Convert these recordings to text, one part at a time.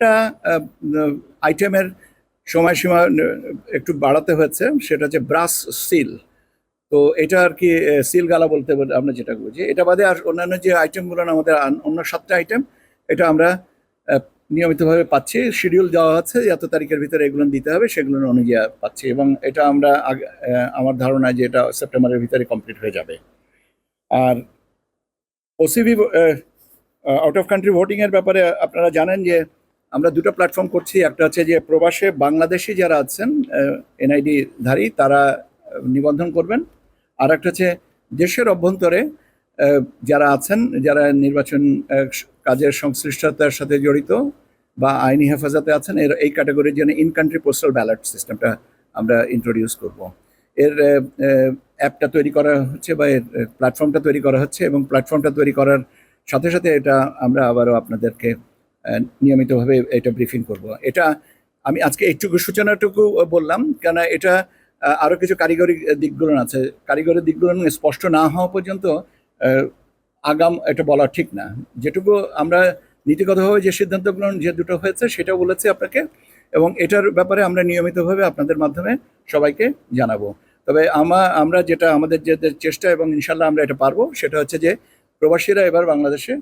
একটা আইটেমের সময়সীমা একটু বাড়াতে হয়েছে, সেটা হচ্ছে ব্রাস সিল। তো এটা আর কি সিল গালা বলতে বলে আমরা যেটা বুঝি। এটা বাদে আর অন্যান্য যে আইটেমগুলো আমাদের অন্য সাতটা আইটেম, এটা আমরা নিয়মিতভাবে পাচ্ছি। শিডিউল দেওয়া হচ্ছে এত তারিখের ভিতরে এগুলো দিতে হবে, সেগুলো অনুযায়ী পাচ্ছি। এবং এটা আমরা আমার ধারণা যে এটা সেপ্টেম্বরের ভিতরে কমপ্লিট হয়ে যাবে। আর ওসিবি আউট অফ কান্ট্রি ভোটিংয়ের ব্যাপারে আপনারা জানেন যে আমরা দুটো প্ল্যাটফর্ম করছি। একটা হচ্ছে যে প্রবাসে বাংলাদেশি যারা আছেন এনআইডি ধারী তারা নিবন্ধন করবেন। আর একটা হচ্ছে দেশের অভ্যন্তরে যারা আছেন, যারা নির্বাচন কাজের সংশ্লিষ্টতার সাথে জড়িত বা আইনি হেফাজতে আছেন, এর এই ক্যাটাগরির জন্য ইন কান্ট্রি পোস্টাল ব্যালট সিস্টেমটা আমরা ইন্ট্রোডিউস করব। এর অ্যাপটা তৈরি করা হচ্ছে বা এর প্ল্যাটফর্মটা তৈরি করা হচ্ছে এবং প্ল্যাটফর্মটা তৈরি করার সাথে সাথে এটা আমরা আবারও আপনাদেরকে নিয়মিতভাবে এটা ব্রিফিং করব। এটা আমি আজকে এইটুকু সূচনাটুকু বললাম কেন এটা আরও কিছু কারিগরি দিকগুলো আছে। কারিগরি দিকগুলো স্পষ্ট না হওয়া পর্যন্ত আগাম এটা বলা ঠিক না। যেটুকু আমরা নীতিগতভাবে যে সিদ্ধান্তগুলো যে দুটো হয়েছে সেটা বলেছি আপনাকে, এবং এটার ব্যাপারে আমরা নিয়মিতভাবে আপনাদের মাধ্যমে সবাইকে জানাব। তবে আমা, আমরা যেটা, আমাদের যে চেষ্টা এবং ইনশাল্লাহ আমরা এটা পারব, সেটা হচ্ছে যে প্রবাসীরা এবার বাংলাদেশে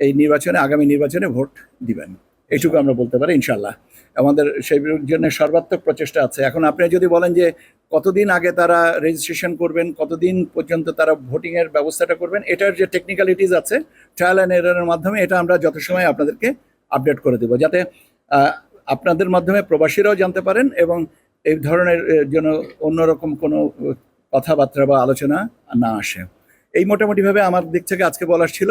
এই নির্বাচনে, আগামী নির্বাচনে ভোট দিবেন। এইটুকু আমরা বলতে পারি ইনশাল্লাহ আমাদের সেই জন্য সর্বাত্মক প্রচেষ্টা আছে। এখন আপনি যদি বলেন যে কতদিন আগে তারা রেজিস্ট্রেশন করবেন, কতদিন পর্যন্ত তারা ভোটিংয়ের ব্যবস্থাটা করবেন, এটার যে টেকনিক্যালিটিস আছে ট্রায়াল অ্যান্ড এরারের মাধ্যমে এটা আমরা যত সময় আপনাদেরকে আপডেট করে দেবো। যাতে আপনাদের মাধ্যমে প্রবাসীরাও জানতে পারেন এবং এই ধরনের যেন অন্যরকম কোনো কথাবার্তা বা আলোচনা না আসে। এই মোটামুটিভাবে আমার দিক থেকে আজকে বলার ছিল।